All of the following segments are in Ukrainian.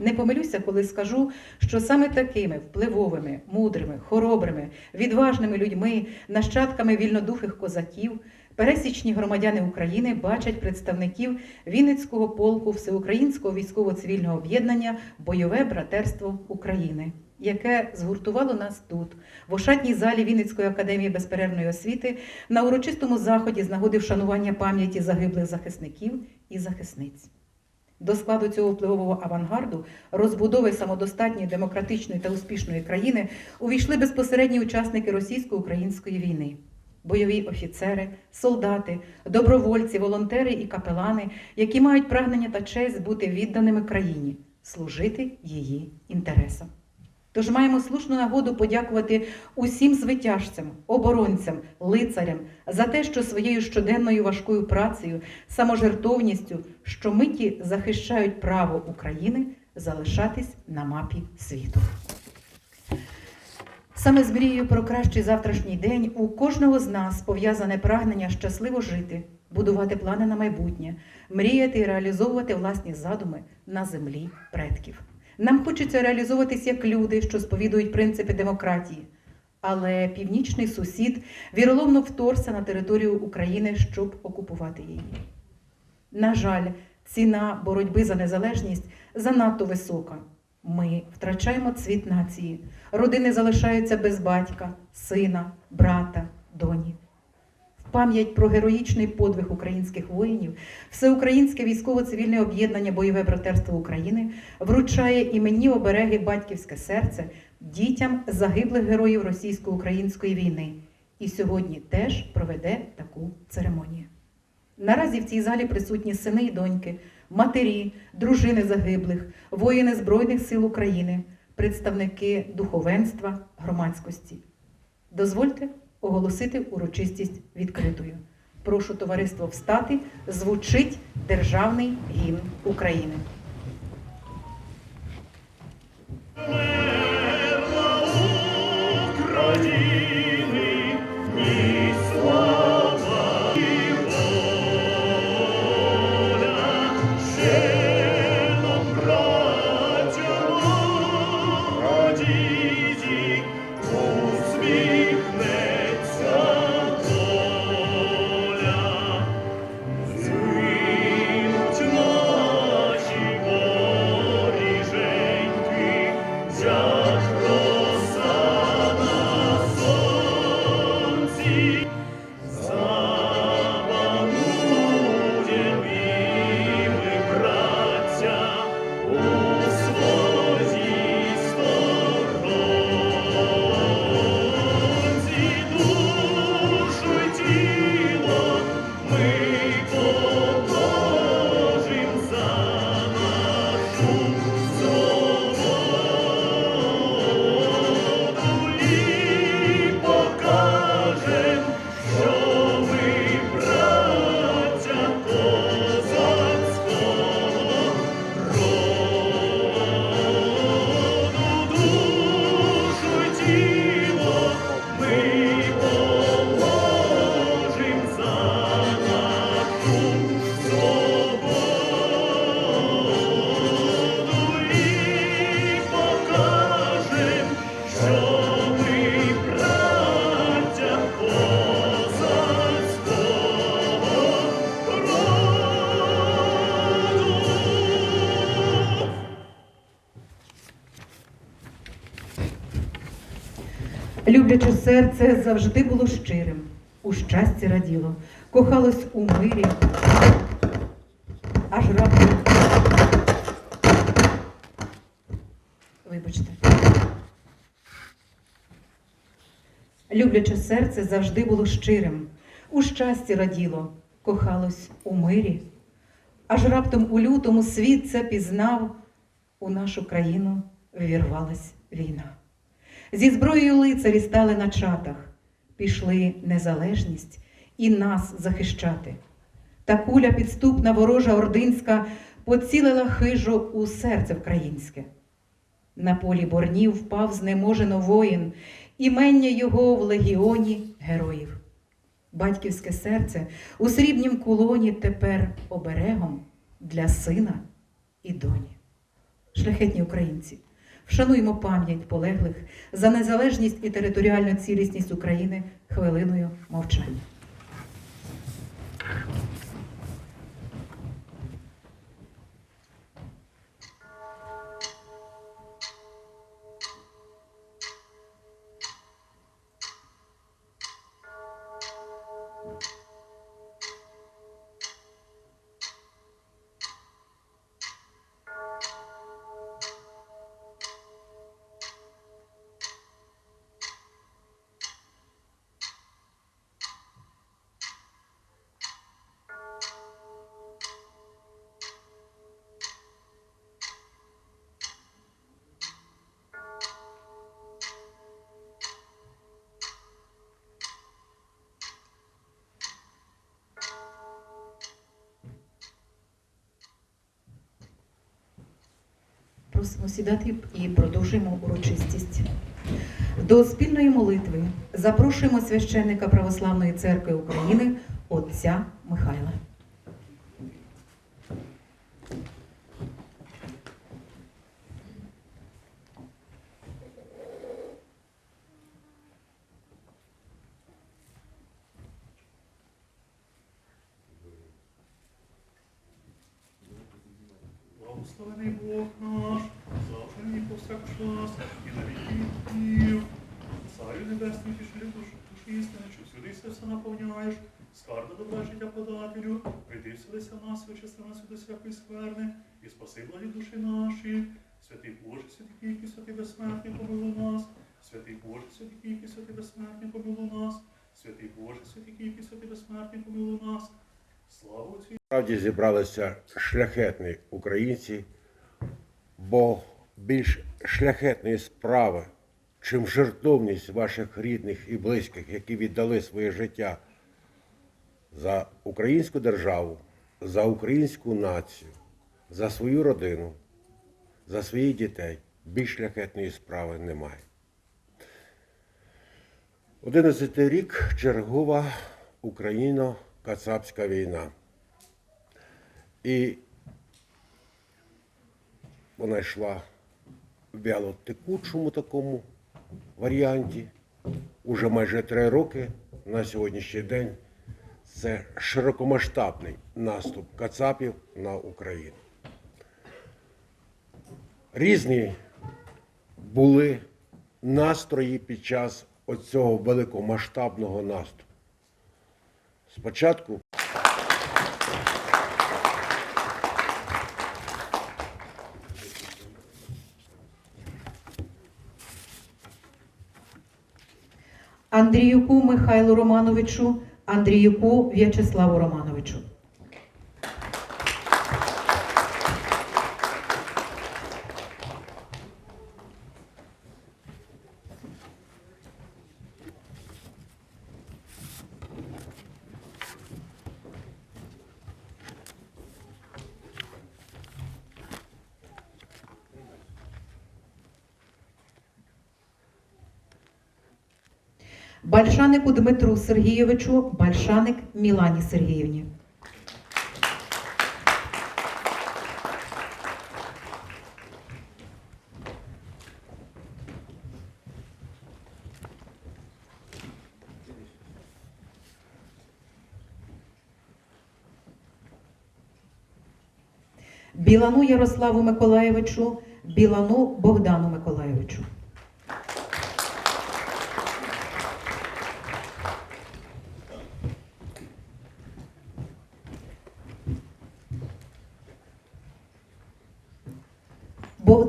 Не помилюся, коли скажу, що саме такими впливовими, мудрими, хоробрими, відважними людьми, нащадками вільнодухих козаків, пересічні громадяни України бачать представників Вінницького полку Всеукраїнського військово-цивільного об'єднання Бойове братерство України, яке згуртувало нас тут, в ошатній залі Вінницької академії безперервної освіти, на урочистому заході з нагоди вшанування пам'яті загиблих захисників і захисниць. До складу цього впливового авангарду розбудови самодостатньої демократичної та успішної країни увійшли безпосередні учасники російсько-української війни. Бойові офіцери, солдати, добровольці, волонтери і капелани, які мають прагнення та честь бути відданими країні, служити її інтересам. Тож маємо слушну нагоду подякувати усім звитяжцям, оборонцям, лицарям за те, що своєю щоденною важкою працею, саможертовністю, щомиті захищають право України залишатись на мапі світу. Саме з мрією про кращий завтрашній день у кожного з нас пов'язане прагнення щасливо жити, будувати плани на майбутнє, мріяти і реалізовувати власні задуми на землі предків. Нам хочеться реалізовуватись як люди, що сповідують принципи демократії. Але північний сусід віроломно вторгся на територію України, щоб окупувати її. На жаль, ціна боротьби за незалежність занадто висока. Ми втрачаємо цвіт нації. Родини залишаються без батька, сина, брата, доні. Пам'ять про героїчний подвиг українських воїнів Всеукраїнське військово-цивільне об'єднання Бойове братерство України вручає іменні обереги Батьківське серце дітям загиблих героїв російсько-української війни і сьогодні теж проведе таку церемонію. Наразі в цій залі присутні сини і доньки, матері, дружини загиблих, воїни Збройних сил України, представники духовенства, громадськості. Дозвольте оголосити урочистість відкритою. Прошу товариство встати, звучить державний гімн України. Любляче серце завжди було щирим, у щасті раділо, кохалось у мирі, аж раптом. Вибачте. Любляче серце завжди було щирим, у щасті раділо, кохалось у мирі, аж раптом у лютому світ це пізнав, у нашу країну ввірвалась війна. Зі зброєю лицарі стали на чатах, пішли незалежність і нас захищати. Та куля підступна ворожа ординська поцілила хижо у серце вкраїнське. На полі борнів впав знеможено воїн, імення його в легіоні героїв. Батьківське серце у срібнім кулоні тепер оберегом для сина і доні. Шляхетні українці, вшануємо пам'ять полеглих за незалежність і територіальну цілісність України хвилиною мовчання. Просимо сідати і продовжуємо урочистість. До спільної молитви запрошуємо священника Православної церкви України отця Михайла. В нас, очисти нас скверни, і спаси благі душі наші. Святий Боже, святий який святий безсмертний, помилуй нас. Святий Боже, святий який святий безсмертний, помилуй нас. Святий Боже, святий який святий безсмертний, помилуй нас. Слава Отцю Справді зібралися шляхетні українці, бо більш шляхетної справи, чим жертовність ваших рідних і близьких, які віддали своє життя за українську державу, за українську націю, за свою родину, за своїх дітей, більш шляхетної справи немає. Одинадцятий рік чергова Україно-Кацапська війна. І вона йшла в вялотекучому такому варіанті. Уже майже три роки на сьогоднішній день це широкомасштабний наступ Кацапів на Україну. Різні були настрої під час оцього великомасштабного наступу. Спочатку Андріюку Михайлу Романовичу, Андріюку В'ячеславу Романовичу. Бальшанику Дмитру Сергійовичу, Бальшаник Мілані Сергіївні. Білану Ярославу Миколаєвичу, Білану Богдану Миколаєвичу.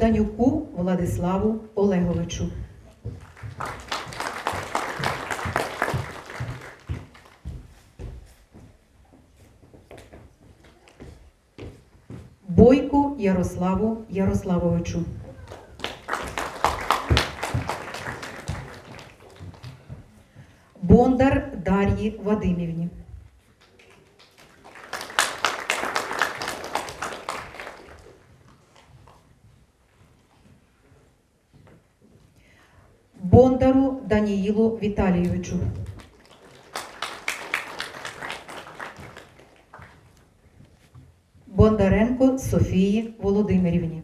Богданюку Владиславу Олеговичу. Бойку Ярославу Ярославовичу. Бондар Дар'ї Вадимівні. Бондару Даніїлу Віталійовичу. Бондаренко Софії Володимирівні.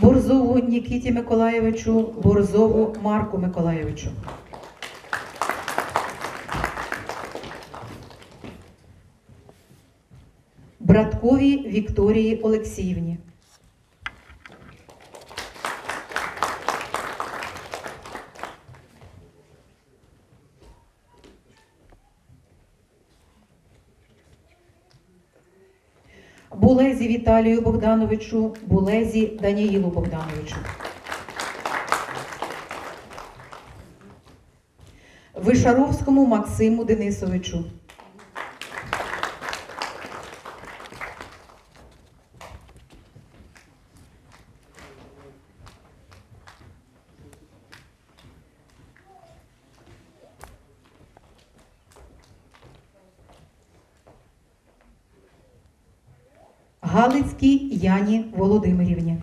Борзову Нікіті Миколаєвичу, Борзову Марку Миколаєвичу. Браткові Вікторії Олексіївні. Булезі Віталію Богдановичу, Булезі Даніїлу Богдановичу. Вишаровському Максиму Денисовичу. Яні Володимирівні.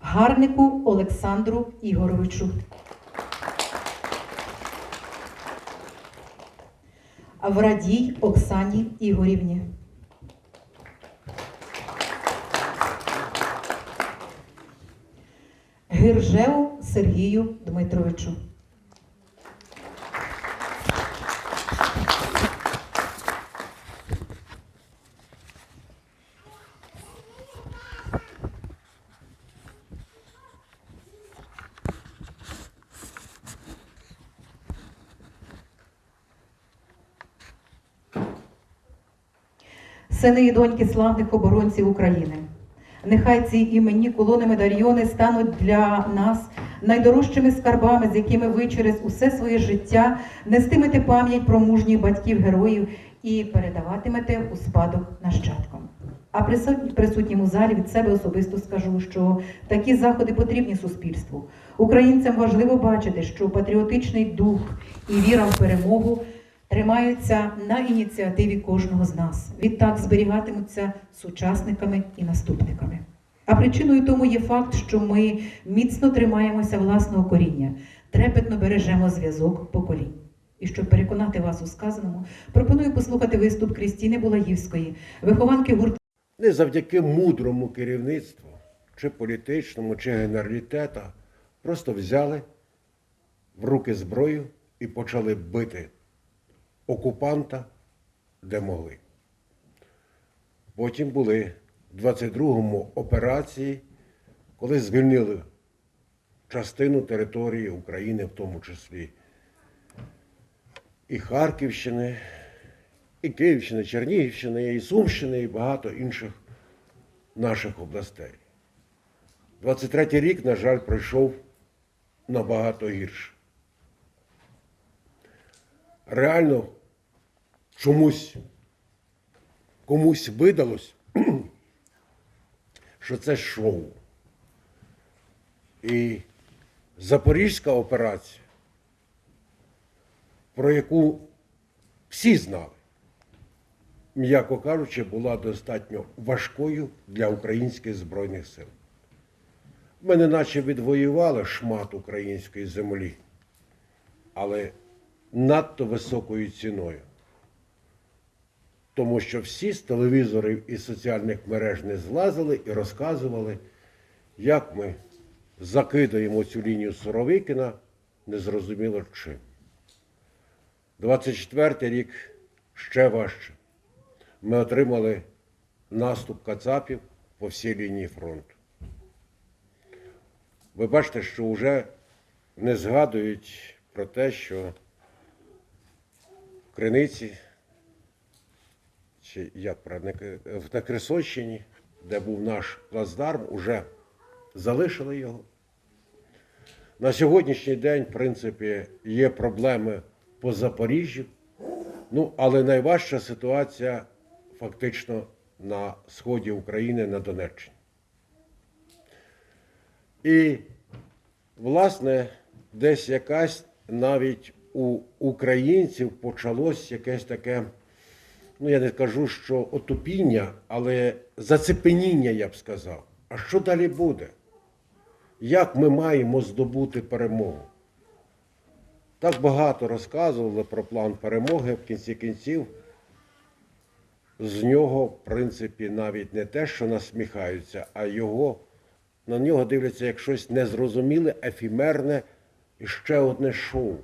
Гарнику Олександру Ігоровичу. Врадій Оксані Ігорівні. Гиржеу Сергію Дмитровичу. Сини і доньки славних оборонців України. Нехай ці іменні колони медальйони стануть для нас найдорожчими скарбами, з якими ви через усе своє життя нестимете пам'ять про мужніх батьків героїв і передаватимете у спадок нащадкам. А присутні- присутнім у залі від себе особисто скажу, що такі заходи потрібні суспільству. Українцям важливо бачити, що патріотичний дух і віра в перемогу тримаються на ініціативі кожного з нас. Відтак зберігатимуться сучасниками і наступниками. А причиною тому є факт, що ми міцно тримаємося власного коріння, трепетно бережемо зв'язок поколінь. І щоб переконати вас у сказаному, пропоную послухати виступ Крістіни Булагівської, вихованки гурту. Не завдяки мудрому керівництву, чи політичному, чи генералітета, просто взяли в руки зброю і почали бити окупанта, де могли. Потім були 22-му операції, коли звільнили частину території України, в тому числі і Харківщини, і Київщини, Чернігівщини, і Сумщини, і багато інших наших областей. 23-й рік, на жаль, пройшов набагато гірше. Реально чомусь комусь видалось, що це шоу. І Запорізька операція, про яку всі знали, м'яко кажучи, була достатньо важкою для українських Збройних сил. Ми не наче відвоювали шмат української землі, але надто високою ціною. Тому що всі з телевізорів і соціальних мереж не злазили і розказували, як ми закидаємо цю лінію Суровикіна, незрозуміло чим. 24 рік ще важче. Ми отримали наступ кацапів по всій лінії фронту. Ви бачите, що вже не згадують про те, що в Криниці, чи як правильно, на Крисощині, де був наш плацдарм, уже залишили його. На сьогоднішній день, в принципі, є проблеми по Запоріжжю. Ну, але найважча ситуація фактично на сході України на Донеччині. І, власне, десь якась навіть у українців почалось якесь таке, ну я не кажу, що отупіння, але зацепеніння, я б сказав. А що далі буде? Як ми маємо здобути перемогу? Так багато розказували про план перемоги в кінці кінців. З нього, в принципі, навіть не те, що насміхаються, а його, на нього дивляться як щось незрозуміле, ефімерне і ще одне шоу.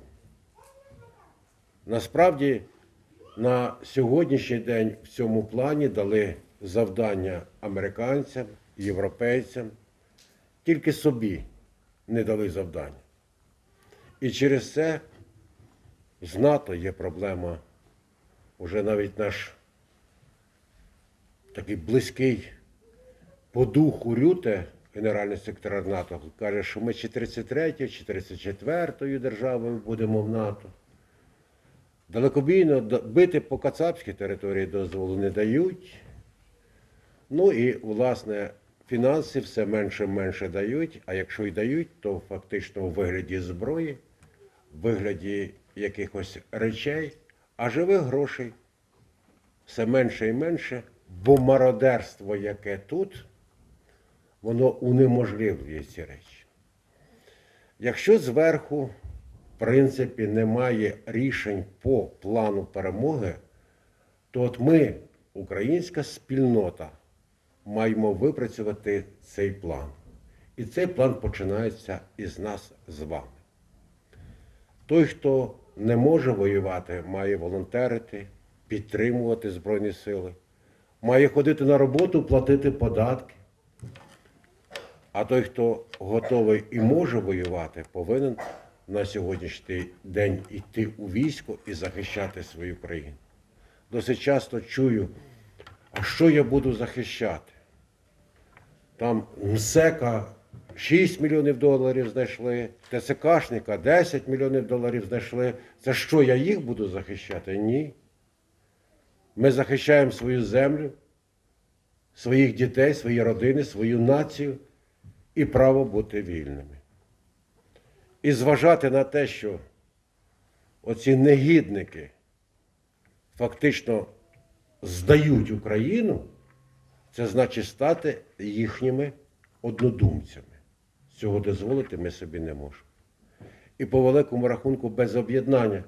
Насправді, на сьогоднішній день в цьому плані дали завдання американцям, європейцям, тільки собі не дали завдання. І через це з НАТО є проблема. Уже навіть наш такий близький по духу Рюте, генеральний секретар НАТО, каже, що ми чи 33-ю, чи 34-ю державою будемо в НАТО. Далекобійно бити по кацапській території дозволу не дають. Ну і, власне, фінанси все менше і менше дають, а якщо й дають, то фактично у вигляді зброї, в вигляді якихось речей, а живих грошей все менше і менше, бо мародерство, яке тут, воно унеможливлює ці речі. Якщо зверху, принципі, немає рішень по плану перемоги, то от ми, українська спільнота, маємо випрацювати цей план. І цей план починається із нас з вами. Той, хто не може воювати, має волонтерити, підтримувати Збройні Сили, має ходити на роботу, платити податки. А той, хто готовий і може воювати, повинен на сьогоднішній день йти у військо і захищати свою країну. Досить часто чую, а що я буду захищати? Там МСЕКа 6 мільйонів доларів знайшли, ТСКшника 10 мільйонів доларів знайшли. Це що, я їх буду захищати? Ні. Ми захищаємо свою землю, своїх дітей, свої родини, свою націю і право бути вільними. І зважати на те, що оці негідники фактично здають Україну, це значить стати їхніми однодумцями. Цього дозволити ми собі не можемо. І по великому рахунку без об'єднання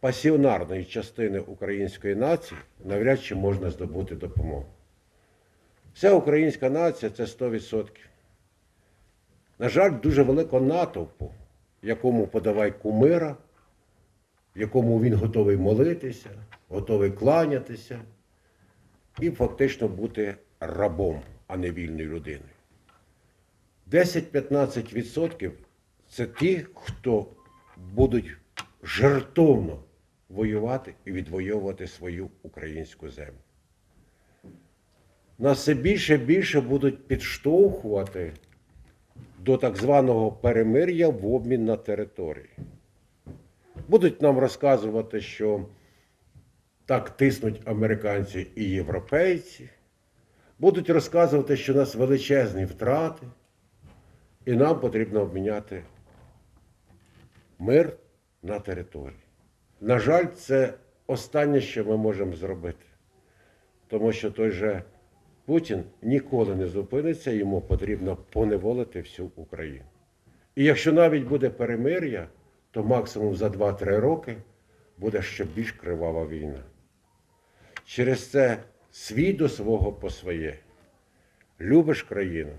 пасіонарної частини української нації навряд чи можна здобути допомогу. Вся українська нація це 100%. На жаль, дуже великого натовпу, якому подавай кумира, якому він готовий молитися, готовий кланятися і фактично бути рабом, а не вільною людиною. 10-15% це ті, хто будуть жертовно воювати і відвоювати свою українську землю. Нас все більше і більше будуть підштовхувати до так званого перемир'я в обмін на території. Будуть нам розказувати, що так тиснуть американці і європейці. Будуть розказувати, що у нас величезні втрати, і нам потрібно обміняти мир на території. На жаль, це останнє, що ми можемо зробити. Тому що той же Путін ніколи не зупиниться, йому потрібно поневолити всю Україну. І якщо навіть буде перемир'я, то максимум за 2-3 роки буде ще більш кривава війна. Через це свій до свого по своє. Любиш країну,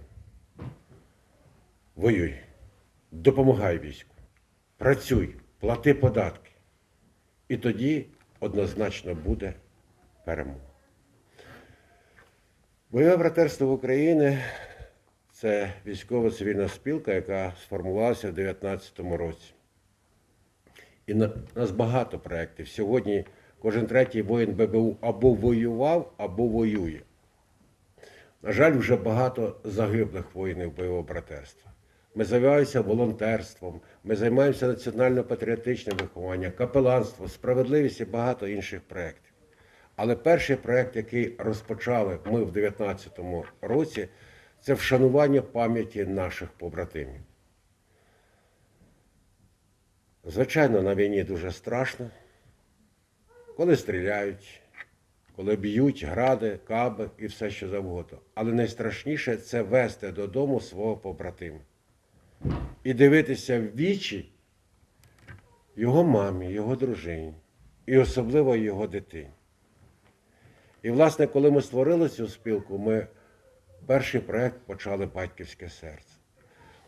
воюй, допомагай війську, працюй, плати податки. І тоді однозначно буде перемога. Бойове братерство України це військово-цивільна спілка, яка сформувалася в 2019 році. І на нас багато проєктів. Сьогодні кожен третій воїн ББУ або воював, або воює. На жаль, вже багато загиблих воїнів бойового братерства. Ми займаємося волонтерством, ми займаємося національно-патріотичним вихованням, капеланством, справедливість і багато інших проєктів. Але перший проєкт, який розпочали ми в 2019 році, це вшанування пам'яті наших побратимів. Звичайно, на війні дуже страшно, коли стріляють, коли б'ють гради, каби і все, що завгодно. Але найстрашніше це вести додому свого побратима. І дивитися в вічі його мамі, його дружині і особливо його дитині. І, власне, коли ми створили цю спілку, ми перший проєкт почали батьківське серце.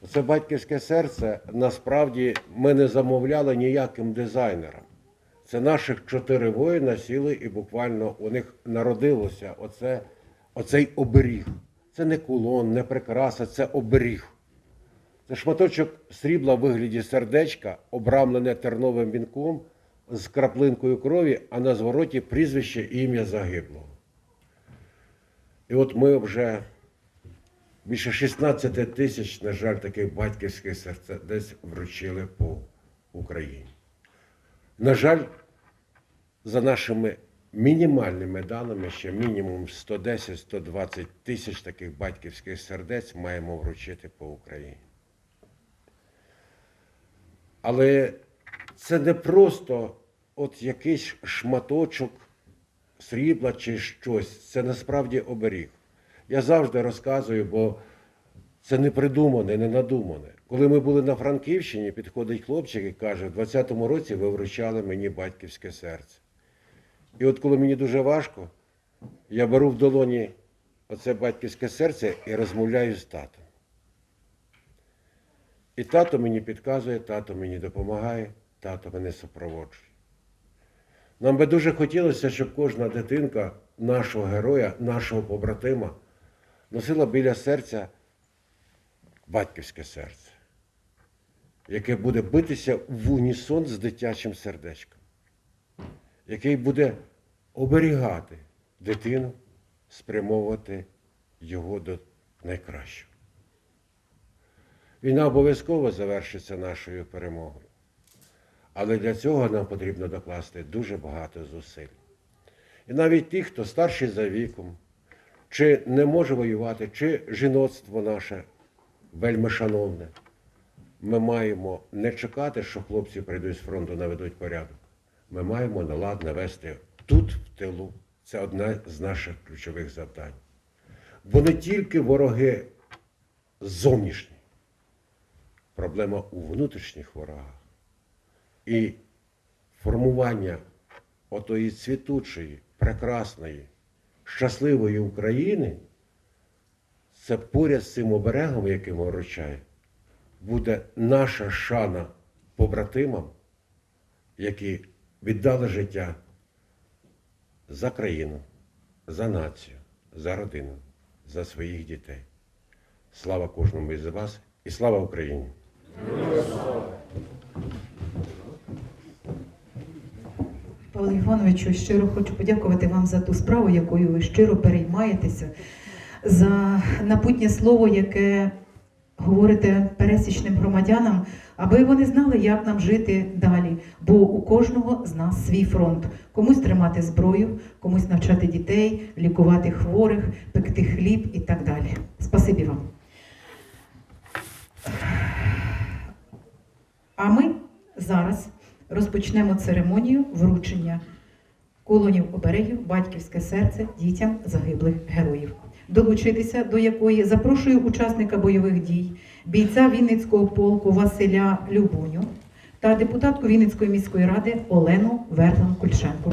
Оце батьківське серце насправді ми не замовляли ніяким дизайнерам. Це наших чотири воїна сіли і буквально у них народилося оце, оцей оберіг. Це не кулон, не прикраса, це оберіг. Це шматочок срібла в вигляді сердечка, обрамлене терновим вінком з краплинкою крові, а на звороті прізвище і ім'я загиблого. І от ми вже більше 16 тисяч, на жаль, таких батьківських сердець вручили по Україні. На жаль, за нашими мінімальними даними, ще мінімум 110-120 тисяч таких батьківських сердець маємо вручити по Україні. Але це не просто от якийсь шматочок срібла чи щось. Це насправді оберіг. Я завжди розказую, бо це не придумане, не надумане. Коли ми були на Франківщині, підходить хлопчик і каже, в 20-му році ви вручали мені батьківське серце. І от коли мені дуже важко, я беру в долоні оце батьківське серце і розмовляю з татом. І тато мені підказує, тато мені допомагає, тато мене супроводжує. Нам би дуже хотілося, щоб кожна дитинка нашого героя, нашого побратима носила біля серця батьківське серце, яке буде битися в унісон з дитячим сердечком, який буде оберігати дитину, спрямовувати його до найкращого. Війна обов'язково завершиться нашою перемогою. Але для цього нам потрібно докласти дуже багато зусиль. І навіть ті, хто старший за віком, чи не може воювати, чи жіноцтво наше вельми шановне, ми маємо не чекати, що хлопці прийдуть з фронту, наведуть порядок. Ми маємо на лад навести тут, в тилу. Це одне з наших ключових завдань. Бо не тільки вороги зовнішні, проблема у внутрішніх ворогах. І формування отої цвітучої, прекрасної, щасливої України, це поряд з цим оберегом, яким вручає, буде наша шана побратимам, які віддали життя за країну, за націю, за родину, за своїх дітей. Слава кожному із вас і слава Україні! Павло Івановичу, щиро хочу подякувати вам за ту справу, якою ви щиро переймаєтеся, за напутнє слово, яке говорите пересічним громадянам, аби вони знали, як нам жити далі. Бо у кожного з нас свій фронт. Комусь тримати зброю, комусь навчати дітей, лікувати хворих, пекти хліб і так далі. Спасибі вам. А ми зараз розпочнемо церемонію вручення колонів оберегів Батьківське серце дітям загиблих героїв. Долучитися до якої запрошую учасника бойових дій, бійця Вінницького полку Василя Любуню та депутатку Вінницької міської ради Олену Вердан Кульченко.